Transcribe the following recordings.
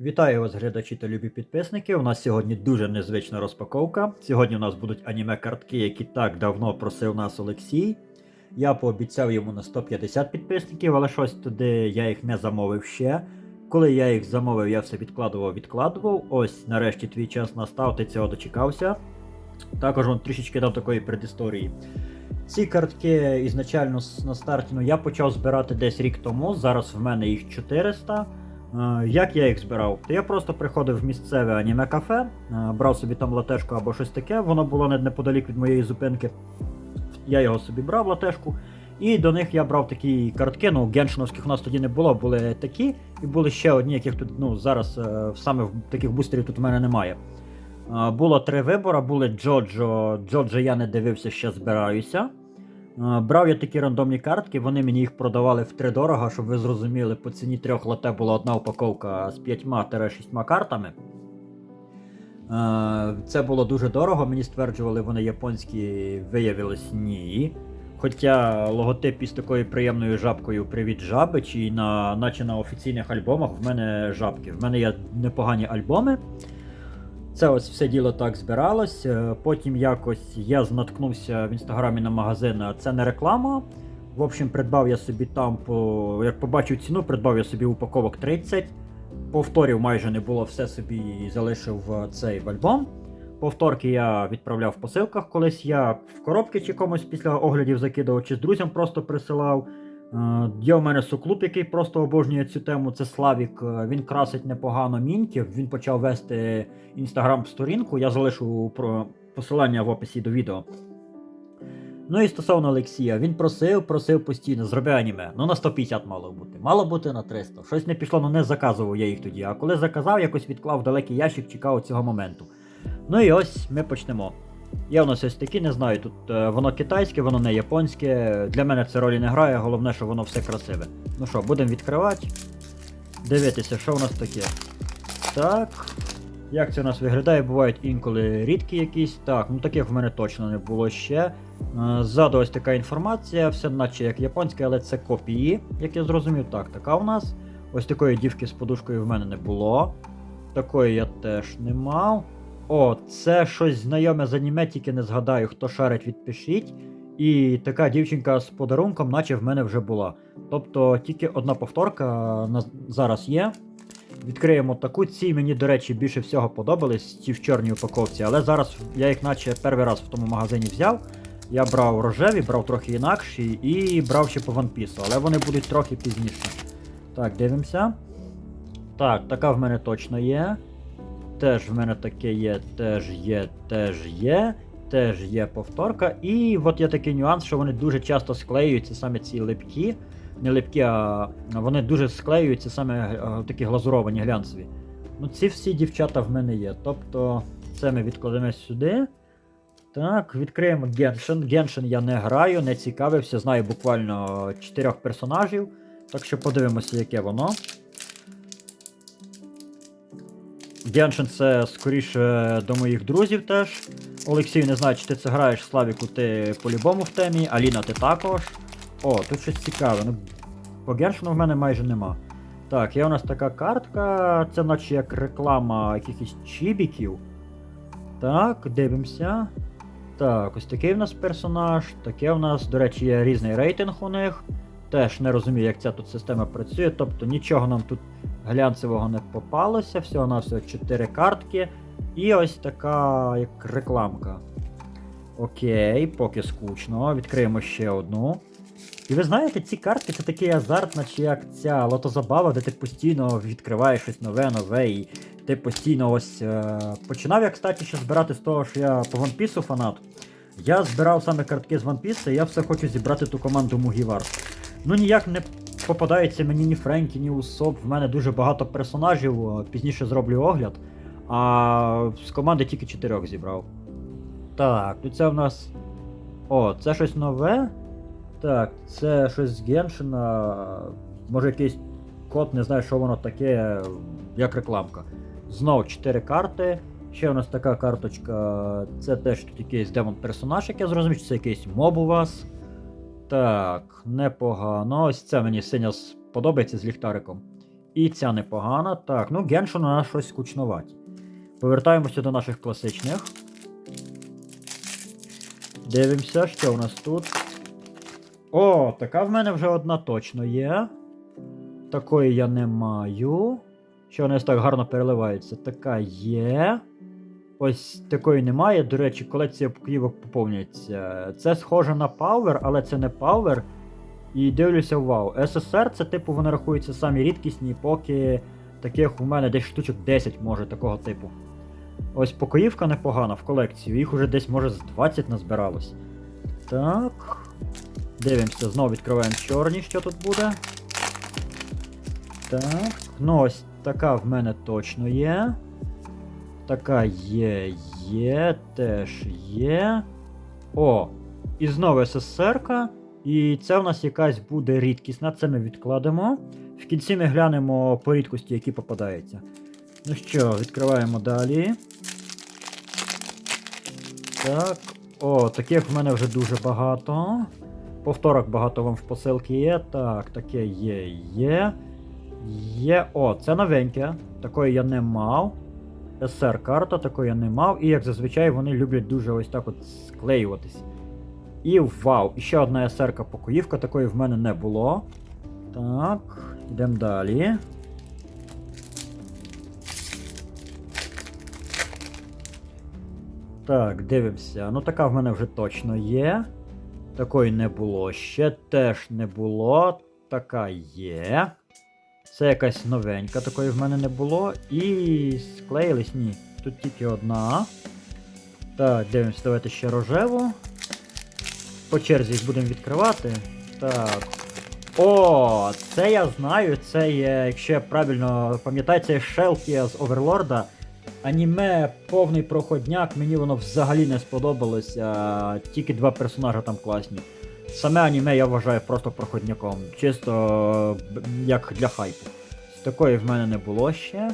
Вітаю вас, глядачі та любі підписники. У нас сьогодні дуже незвична розпаковка. Сьогодні у нас будуть аніме-картки, які так давно просив нас Олексій. Я пообіцяв йому на 150 підписників, але щось туди я їх не замовив ще. Коли я їх замовив, я все відкладував, відкладував. Ось нарешті твій час настав, ти цього дочекався. Також он трішечки дав такої предісторії. Ці картки ізначально на старті ну, я почав збирати десь рік тому. Зараз в мене їх 400. Е, Як я їх збирав? То я просто приходив в місцеве аніме кафе, е, брав собі там латешку або щось таке, воно було не- неподалік від моєї зупинки. Я його собі брав латешку. І до них я брав такі картки, ну геншиновських у нас тоді не було, були такі, і були ще одні, яких тут ну, зараз е, саме в таких бустерів тут у мене немає. Було три вибори, були Джоджо. Джоджо я не дивився, ще збираюся. Е, Брав я такі рандомні картки, вони мені їх продавали втридорога, щоб ви зрозуміли, по ціні трьох лате була одна упаковка з 5-6 картами. Е, Це було дуже дорого, мені стверджували, вони японські виявилось ні. Хоча логотип із такою приємною жабкою Привіт жаби, чи на, наче на офіційних альбомах в мене жабки. В мене є непогані альбоми. Це ось все діло так збиралось. Е, Потім якось я наткнувся в інстаграмі на магазин. Це не реклама. В общем, придбав я собі там, по, як побачив ціну, придбав я собі упаковок 30. Повторів майже не було, все собі залишив цей в альбом. Повторки я відправляв в посилках колись. Я в коробки чи комусь після оглядів закидав, чи з друзям просто присилав. Е, Є у мене суклуб, який просто обожнює цю тему. Це Славік. Е, Він красить непогано мінків. Він почав вести інстаграм-сторінку. Я залишу про посилання в описі до відео. Ну і стосовно Олексія, він просив, просив постійно, зроби аніме. Ну на 150 мало бути. Мало бути на 300. Щось не пішло, ну не заказував я їх тоді. А коли заказав, якось відклав в далекий ящик, чекав цього моменту. Ну і ось ми почнемо. Є у нас ось такі, не знаю, тут е, воно китайське, воно не японське. Для мене це ролі не грає, головне, що воно все красиве. Ну що, будемо відкривати. Дивитися, що у нас таке. Так. Як це у нас виглядає? Бувають інколи рідкі якісь. Так, ну таких в мене точно не було ще. Е, Ззаду ось така інформація, все наче як японське, але це копії, як я зрозумів. Так, така у нас. Ось такої дівки з подушкою в мене не було. Такої я теж не мав. О, це щось знайоме з аніме, тільки не згадаю, хто шарить, відпишіть. І така дівчинка з подарунком, наче в мене вже була. Тобто тільки одна повторка зараз є. Відкриємо таку. Ці мені, до речі, більше всього подобались, ці в чорній упаковці, але зараз я їх наче перший раз в тому магазині взяв. Я брав рожеві, брав трохи інакші і брав ще по One Piece, але вони будуть трохи пізніше. Так, дивимося. Так, така в мене точно є. Теж в мене таке є, теж є, теж є, теж є повторка. І от є такий нюанс, що вони дуже часто склеюються саме ці липкі. Не липкі, а вони дуже склеюються саме е, такі глазуровані глянцеві. Ну, ці всі дівчата в мене є. Тобто, це ми відкладемо сюди. Так, відкриємо Геншин. Геншин я не граю, не цікавився, знаю буквально чотирьох персонажів. Так що подивимося, яке воно. Геншин це скоріше до моїх друзів теж. Олексій, не знаю, чи ти це граєш, Славіку, ти по-любому в темі, Аліна, ти також. О, тут щось цікаве. Ну, по Геншину в мене майже нема. Так, є у нас така картка, це наче як реклама якихось чібіків. Так, дивимося. Так, ось такий в нас персонаж. Таке в нас, до речі, є різний рейтинг у них. Теж не розумію, як ця тут система працює. Тобто нічого нам тут глянцевого не попалося, всього на всього 4 картки. І ось така як рекламка. Окей, поки скучно. Відкриємо ще одну. І ви знаєте, ці картки це такий азарт, наче як ця лотозабава, де ти постійно відкриваєш щось нове, нове, і ти постійно ось е, починав я, кстати, ще збирати з того, що я по One Piece фанат. Я збирав саме картки з One Piece, і я все хочу зібрати ту команду Мугівар. Ну ніяк не попадається мені ні Френкі, ні Усоп. В мене дуже багато персонажів, пізніше зроблю огляд. А з команди тільки чотирьох зібрав. Так, тут це в нас. О, це щось нове. Так, це щось з Геншина. Може якийсь код, не знаю, що воно таке, як рекламка. Знов 4 карти. Ще у нас така карточка. Це теж тут якийсь демон персонаж, як я зрозумів, це якийсь моб у вас. Так, непогано. Ось це мені синя подобається з ліхтариком. І ця непогана. Так, ну Геншин у нас щось скучноваті. Повертаємося до наших класичних. Дивимося, що у нас тут. О, така в мене вже одна точно є. Такої я не маю. Що нас так гарно переливається. Така є. Ось такої немає. До речі, колекція покрівок поповнюється. Це схоже на Power, але це не Power. І дивлюся, вау. СССР це типу вони рахуються самі рідкісні, поки таких у мене десь штучок 10 може такого типу. Ось покоївка непогана в колекцію, їх уже десь може з 20 назбиралось. Так. Дивимося, знову відкриваємо чорні, що тут буде. Так. Ну ось така в мене точно є. Така є, є, теж є. О! І знову СССРка. І це в нас якась буде рідкісна, це ми відкладемо. В кінці ми глянемо по рідкості, які попадаються. Ну що, відкриваємо далі. Так. О, таких в мене вже дуже багато. Повторок багато вам в посилки є. Так, таке є, є. Є. О, це новеньке. Такої я не мав. SR карта такої я не мав. І як зазвичай вони люблять дуже ось так от склеюватись. І вау! Ще одна SR покоївка, такої в мене не було. Так, йдемо далі. Так, дивимося. Ну така в мене вже точно є. Такої не було. Ще теж не було. Така є. Це якась новенька, такої в мене не було. І склеїлись, ні. Тут тільки одна. Так, дивимося, давайте ще рожеву. По черзі їх будемо відкривати. Так. О, це я знаю. Це є, якщо я правильно пам'ятаю, це Шелкія з Оверлорда. Аніме повний проходняк, мені воно взагалі не сподобалося. Тільки два персонажа там класні. Саме аніме я вважаю просто проходняком. Чисто як для хайпу. Такої в мене не було ще.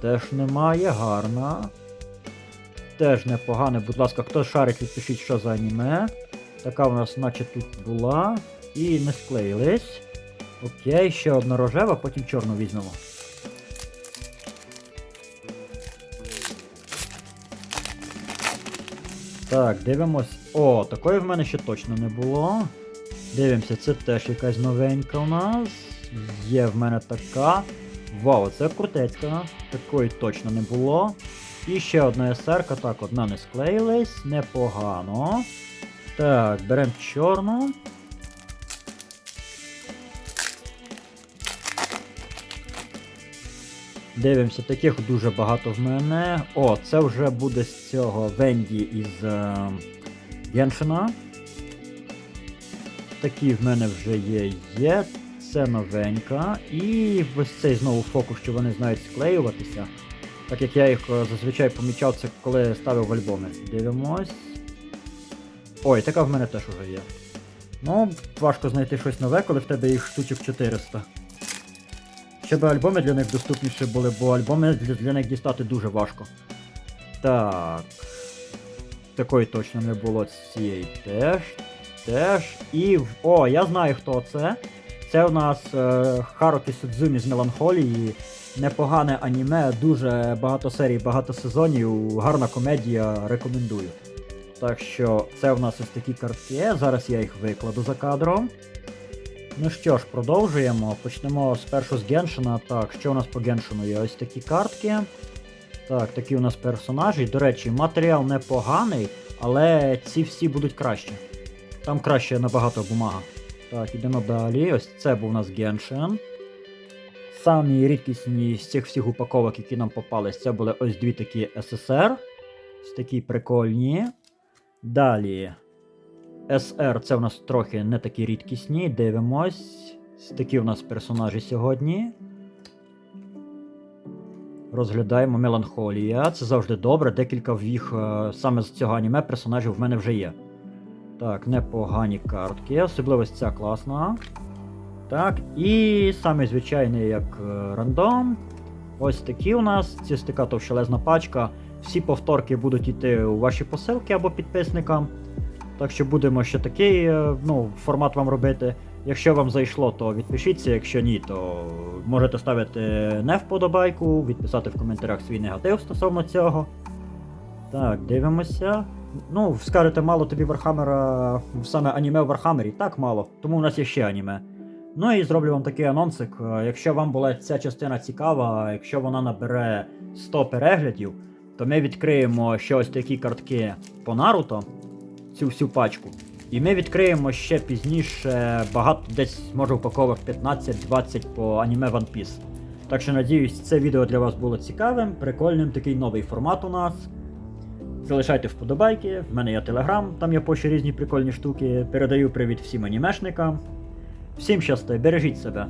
Теж немає, гарна. Теж непогане, будь ласка, хто шарить, відпишіть, що за аніме. Така в нас, наче тут була. І не склеїлись. Окей, ще одна рожева, потім чорну візьмемо. Так, дивимось. О, такої в мене ще точно не було. Дивимося, це теж якась новенька у нас. Є в мене така. Вау, це крутецька. Такої точно не було. І ще одна СРК, так, одна не склеїлась, непогано. Так, беремо чорну. Дивимося, таких дуже багато в мене. О, це вже буде з цього Венді із е, Такі в мене вже є. Є. Це новенька. І ось цей знову фокус, що вони знають склеюватися. Так як я їх е, зазвичай помічав, це коли ставив в альбоми. Дивимось. Ой, така в мене теж уже є. Ну, важко знайти щось нове, коли в тебе їх штучок 400. Щоб альбоми для них доступніші були, бо альбоми для них дістати дуже важко. Так. Такої точно не було цієї теж. Теж. І. О, я знаю хто це. Це у нас е, Харукі Судзумі з Меланхолії. Непогане аніме, дуже багато серій, багато сезонів, гарна комедія, рекомендую. Так що це в нас ось такі картки. Зараз я їх викладу за кадром. Ну що ж, продовжуємо. Почнемо спершу з Геншина. Так, що у нас по Геншину є? Ось такі картки. Так, такі у нас персонажі. До речі, матеріал непоганий, але ці всі будуть краще. Там краще набагато бумага. Так, ідемо далі. Ось це був у нас Геншин. Самі рідкісні з цих всіх упаковок, які нам попались, це були ось дві такі СССР. Ось такі прикольні. Далі. SR це в нас трохи не такі рідкісні. Дивимось. Ось Такі в нас персонажі сьогодні. Розглядаємо меланхолія. Це завжди добре. Декілька в їх е, саме з цього аніме персонажів в мене вже є. Так, непогані картки. Особливо ця класна. Так, і самий звичайний як е, рандом. Ось такі у нас. Ці стика товщелезна пачка. Всі повторки будуть йти у ваші посилки або підписникам. Так що будемо ще такий е, ну, формат вам робити. Якщо вам зайшло, то відпишіться, якщо ні, то можете ставити не вподобайку, відписати в коментарях свій негатив стосовно цього. Так, дивимося. Ну, скажете, мало тобі Вархаммера, саме аніме в Вархаммері? Так, мало, тому у нас є ще аніме. Ну і зроблю вам такий анонсик. е, Якщо вам була ця частина цікава, якщо вона набере 100 переглядів, то ми відкриємо ще ось такі картки по Наруто, цю всю пачку. І ми відкриємо ще пізніше багато, десь може упаковок 15-20 по аніме One Piece. Так що надіюсь, це відео для вас було цікавим, прикольним, такий новий формат у нас. Залишайте вподобайки, в мене є телеграм, там я пощу різні прикольні штуки. Передаю привіт всім анімешникам. Всім щасти, бережіть себе.